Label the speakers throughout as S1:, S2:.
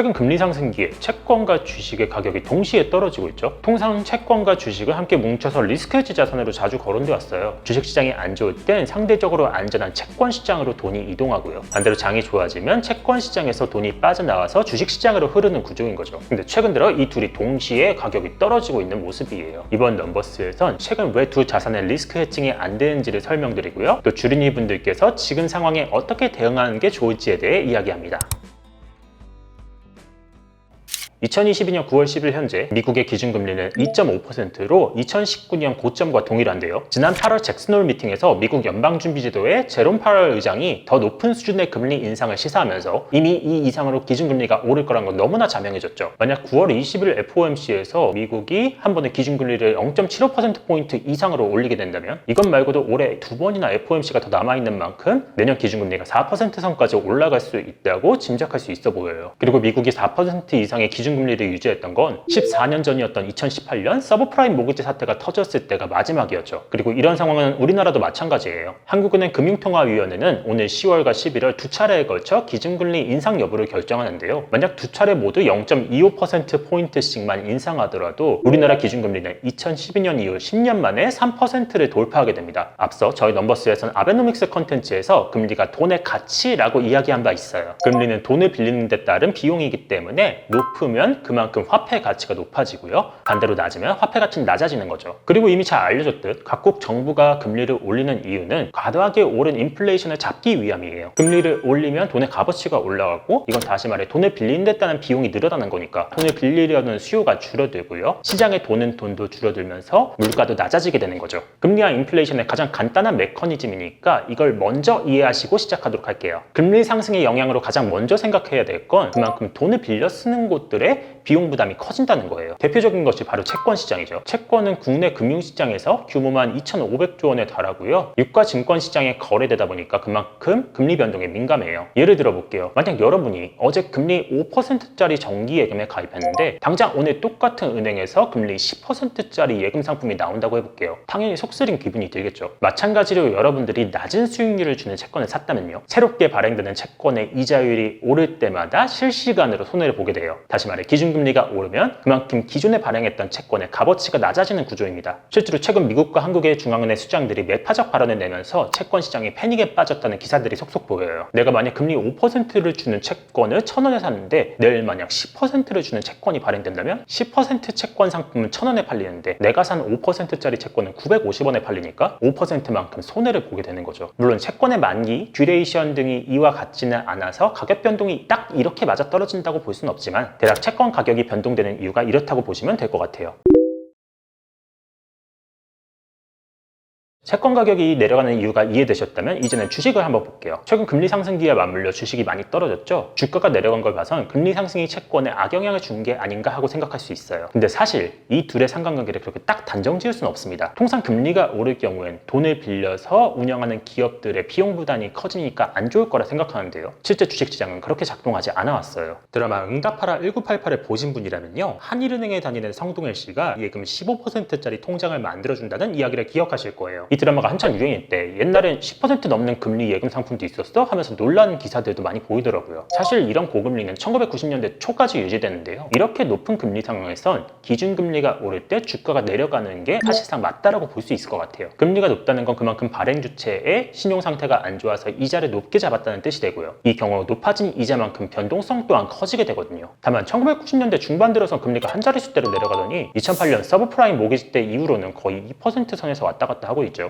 S1: 최근 금리 상승기에 채권과 주식의 가격이 동시에 떨어지고 있죠. 통상 채권과 주식을 함께 뭉쳐서 리스크 헤지 자산으로 자주 거론돼 왔어요. 주식 시장이 안 좋을 땐 상대적으로 안전한 채권 시장으로 돈이 이동하고요. 반대로 장이 좋아지면 채권 시장에서 돈이 빠져나와서 주식 시장으로 흐르는 구조인 거죠. 근데 최근 들어 이 둘이 동시에 가격이 떨어지고 있는 모습이에요. 이번 넘버스에선 최근 왜 두 자산의 리스크 해칭이 안 되는지를 설명드리고요. 또 주린이 분들께서 지금 상황에 어떻게 대응하는 게 좋을지에 대해 이야기합니다. 2022년 9월 10일 현재 미국의 기준금리는 2.5%로 2019년 고점과 동일한데요. 지난 8월 잭슨홀 미팅에서 미국 연방준비제도의 제롬 파월 의장이 더 높은 수준의 금리 인상을 시사하면서 이미 이 이상으로 기준금리가 오를 거란 건 너무나 자명해졌죠. 만약 9월 20일 FOMC에서 미국이 한 번에 기준금리를 0.75%포인트 이상으로 올리게 된다면 이것 말고도 올해 두 번이나 FOMC가 더 남아있는 만큼 내년 기준금리가 4% 선까지 올라갈 수 있다고 짐작할 수 있어 보여요. 그리고 미국이 4% 이상의 기준 기준금리를 유지했던 건 14년 전이었던 2018년 서브프라임 모기지 사태가 터졌을 때가 마지막이었죠. 그리고 이런 상황은 우리나라도 마찬가지예요. 한국은행 금융통화위원회는 오늘 10월과 11월 두 차례에 걸쳐 기준금리 인상 여부를 결정하는데요. 만약 두 차례 모두 0.25%포인트씩만 인상하더라도 우리나라 기준금리는 2012년 이후 10년 만에 3%를 돌파하게 됩니다. 앞서 저희 넘버스에서는 아베노믹스 컨텐츠에서 금리가 돈의 가치라고 이야기한 바 있어요. 금리는 돈을 빌리는 데 따른 비용이기 때문에 높으면 그만큼 화폐 가치가 높아지고요. 반대로 낮으면 화폐 가치는 낮아지는 거죠. 그리고 이미 잘 알려졌듯 각국 정부가 금리를 올리는 이유는 과도하게 오른 인플레이션을 잡기 위함이에요. 금리를 올리면 돈의 값어치가 올라가고 이건 다시 말해 돈을 따른 비용이 늘어나는 거니까 돈을 빌리려는 수요가 줄어들고요. 시장에 도는 돈도 줄어들면서 물가도 낮아지게 되는 거죠. 금리와 인플레이션의 가장 간단한 메커니즘이니까 이걸 먼저 이해하시고 시작하도록 할게요. 금리 상승의 영향으로 가장 먼저 생각해야 될 건 그만큼 돈을 빌려 쓰는 곳들의 え 비용 부담이 커진다는 거예요. 대표적인 것이 바로 채권 시장이죠. 채권은 국내 금융시장에서 규모만 2,500조 원에 달하고요. 유가 증권 시장에 거래되다 보니까 그만큼 금리 변동에 민감해요. 예를 들어 볼게요. 만약 여러분이 어제 금리 5%짜리 정기 예금에 가입했는데 당장 오늘 똑같은 은행에서 금리 10%짜리 예금 상품이 나온다고 해볼게요. 당연히 속쓰린 기분이 들겠죠. 마찬가지로 여러분들이 낮은 수익률을 주는 채권을 샀다면요. 새롭게 발행되는 채권의 이자율이 오를 때마다 실시간으로 손해를 보게 돼요. 다시 말해 기준 금리가 오르면 그만큼 기존에 발행했던 채권의 값어치가 낮아지는 구조입니다. 실제로 최근 미국과 한국의 중앙은행 수장들이 매파적 발언을 내면서 채권 시장이 패닉에 빠졌다는 기사들이 속속 보여요. 내가 만약 금리 5%를 주는 채권을 1,000원에 샀는데 내일 만약 10%를 주는 채권이 발행된다면 10% 채권 상품은 1,000원에 팔리는데 내가 산 5%짜리 채권은 950원에 팔리니까 5%만큼 손해를 보게 되는 거죠. 물론 채권의 만기, 듀레이션 등이 이와 같지는 않아서 가격 변동이 딱 이렇게 맞아 떨어진다고 볼 수는 없지만 대략 채권 가격이 변동되는 이유가 이렇다고 보시면 될 것 같아요. 채권 가격이 내려가는 이유가 이해되셨다면 이제는 주식을 한번 볼게요. 최근 금리 상승기에 맞물려 주식이 많이 떨어졌죠. 주가가 내려간 걸 봐선 금리 상승이 채권에 악영향을 준 게 아닌가 하고 생각할 수 있어요. 근데 사실 이 둘의 상관관계를 그렇게 딱 단정 지을 수는 없습니다. 통상 금리가 오를 경우엔 돈을 빌려서 운영하는 기업들의 비용 부담이 커지니까 안 좋을 거라 생각하는데요. 실제 주식 시장은 그렇게 작동하지 않아 왔어요. 드라마 응답하라 1988을 보신 분이라면요. 한일은행에 다니는 성동일 씨가 예금 15%짜리 통장을 만들어준다는 이야기를 기억하실 거예요. 이 드라마가 한참 유행했대. 옛날엔 10% 넘는 금리 예금 상품도 있었어? 하면서 놀라는 기사들도 많이 보이더라고요. 사실 이런 고금리는 1990년대 초까지 유지되는데요. 이렇게 높은 금리 상황에선 기준금리가 오를 때 주가가 내려가는 게 사실상 맞다라고 볼 수 있을 것 같아요. 금리가 높다는 건 그만큼 발행 주체의 신용 상태가 안 좋아서 이자를 높게 잡았다는 뜻이 되고요. 이 경우 높아진 이자만큼 변동성 또한 커지게 되거든요. 다만 1990년대 중반 들어서 금리가 한 자릿수대로 내려가더니 2008년 서브프라임 모기지 때 이후로는 거의 2% 선에서 왔다 갔다 하고 있죠.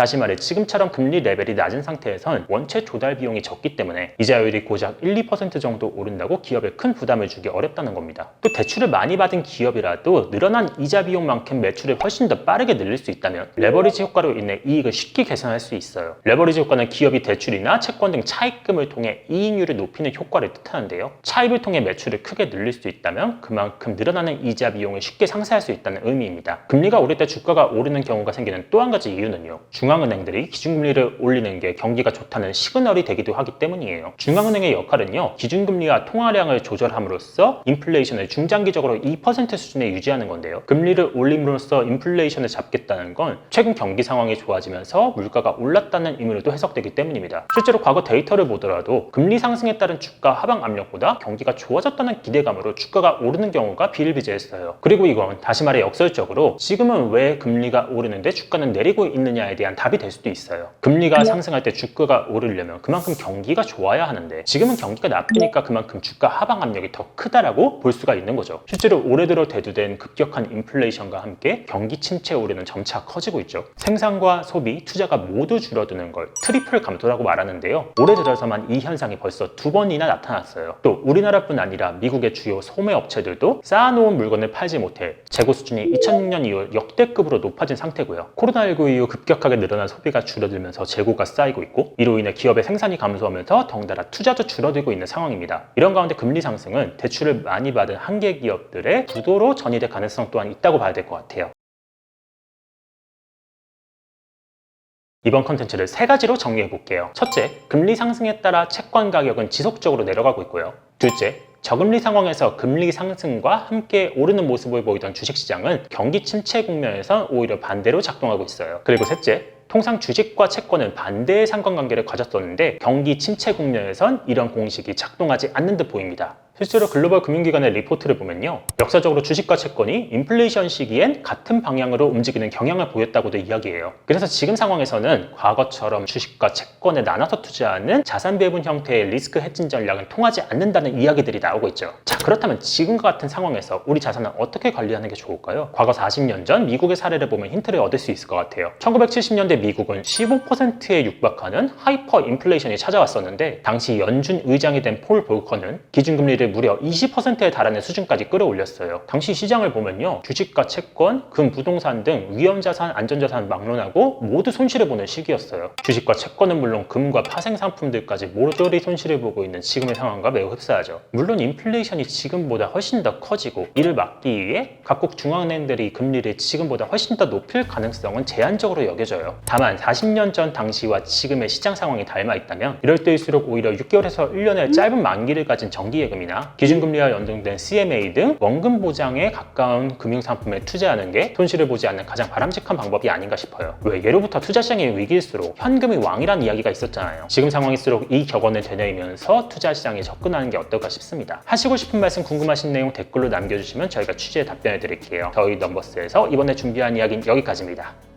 S1: 다시 말해 지금처럼 금리 레벨이 낮은 상태에선 원체 조달 비용이 적기 때문에 이자율이 고작 1, 2% 정도 오른다고 기업에 큰 부담을 주기 어렵다는 겁니다. 또 대출을 많이 받은 기업이라도 늘어난 이자 비용만큼 매출을 훨씬 더 빠르게 늘릴 수 있다면 레버리지 효과로 인해 이익을 쉽게 계산할 수 있어요. 레버리지 효과는 기업이 대출이나 채권 등 차입금을 통해 이익률을 높이는 효과를 뜻하는데요. 차입을 통해 매출을 크게 늘릴 수 있다면 그만큼 늘어나는 이자 비용을 쉽게 상쇄할 수 있다는 의미입니다. 금리가 오를 때 주가가 오르는 경우가 생기는 또 한 가지 이유는요. 중앙 중앙은행들이 기준금리를 올리는 게 경기가 좋다는 시그널이 되기도 하기 때문이에요. 중앙은행의 역할은요, 기준금리와 통화량을 조절함으로써 인플레이션을 중장기적으로 2% 수준에 유지하는 건데요. 금리를 올림으로써 인플레이션을 잡겠다는 건 최근 경기 상황이 좋아지면서 물가가 올랐다는 의미로도 해석되기 때문입니다. 실제로 과거 데이터를 보더라도 금리 상승에 따른 주가 하방 압력보다 경기가 좋아졌다는 기대감으로 주가가 오르는 경우가 비일비재했어요. 그리고 이건 다시 말해 역설적으로 지금은 왜 금리가 오르는데 주가는 내리고 있느냐에 대한 답이 될 수도 있어요. 금리가 상승할 때 주가가 오르려면 그만큼 경기가 좋아야 하는데 지금은 경기가 나쁘니까 그만큼 주가 하방 압력이 더 크다라고 볼 수가 있는 거죠. 실제로 올해 들어 대두된 급격한 인플레이션과 함께 경기 침체 우려는 점차 커지고 있죠. 생산과 소비, 투자가 모두 줄어드는 걸 트리플 감소라고 말하는데요. 올해 들어서만 이 현상이 벌써 두 번이나 나타났어요. 또 우리나라뿐 아니라 미국의 주요 소매 업체들도 쌓아놓은 물건을 팔지 못해 재고 수준이 2006년 이후 역대급으로 높아진 상태고요. 코로나19 이후 급격하게 늘어난 소비가 줄어들면서 재고가 쌓이고 있고 이로 인해 기업의 생산이 감소하면서 덩달아 투자도 줄어들고 있는 상황입니다. 이런 가운데 금리 상승은 대출을 많이 받은 한계 기업들의 부도로 전이될 가능성 또한 있다고 봐야 될 것 같아요. 이번 컨텐츠를 세 가지로 정리해 볼게요. 첫째, 금리 상승에 따라 채권 가격은 지속적으로 내려가고 있고요. 둘째, 저금리 상황에서 금리 상승과 함께 오르는 모습을 보이던 주식시장은 경기 침체 국면에서 오히려 반대로 작동하고 있어요. 그리고 셋째, 통상 주식과 채권은 반대의 상관관계를 가졌었는데 경기 침체 국면에선 이런 공식이 작동하지 않는 듯 보입니다. 실제로 글로벌 금융기관의 리포트를 보면요. 역사적으로 주식과 채권이 인플레이션 시기엔 같은 방향으로 움직이는 경향을 보였다고도 이야기해요. 그래서 지금 상황에서는 과거처럼 주식과 채권에 나눠서 투자하는 자산 배분 형태의 리스크 헤진 전략은 통하지 않는다는 이야기들이 나오고 있죠. 자, 그렇다면 지금과 같은 상황에서 우리 자산을 어떻게 관리하는 게 좋을까요? 과거 40년 전 미국의 사례를 보면 힌트를 얻을 수 있을 것 같아요. 1970년대 미국은 15%에 육박하는 하이퍼 인플레이션이 찾아왔었는데 당시 연준 의장이 된 폴 볼커는 기준금리를 무려 20%에 달하는 수준까지 끌어올렸어요. 당시 시장을 보면요. 주식과 채권, 금, 부동산 등 위험자산, 안전자산 막론하고 모두 손실을 보는 시기였어요. 주식과 채권은 물론 금과 파생상품들까지 모조리 손실을 보고 있는 지금의 상황과 매우 흡사하죠. 물론 인플레이션이 지금보다 훨씬 더 커지고 이를 막기 위해 각국 중앙은행들이 금리를 지금보다 훨씬 더 높일 가능성은 제한적으로 여겨져요. 다만 40년 전 당시와 지금의 시장 상황이 닮아 있다면 이럴 때일수록 오히려 6개월에서 1년의 짧은 만기를 가진 정기예금이나 기준금리와 연동된 CMA 등 원금 보장에 가까운 금융상품에 투자하는 게 손실을 보지 않는 가장 바람직한 방법이 아닌가 싶어요. 왜 예로부터 투자 시장이 위기일수록 현금이 왕이라는 이야기가 있었잖아요. 지금 상황일수록 이 격언을 되뇌이면서 투자 시장에 접근하는 게 어떨까 싶습니다. 하시고 싶은 말씀 궁금하신 내용 댓글로 남겨주시면 저희가 취재에 답변해 드릴게요. 저희 넘버스에서 이번에 준비한 이야기는 여기까지입니다.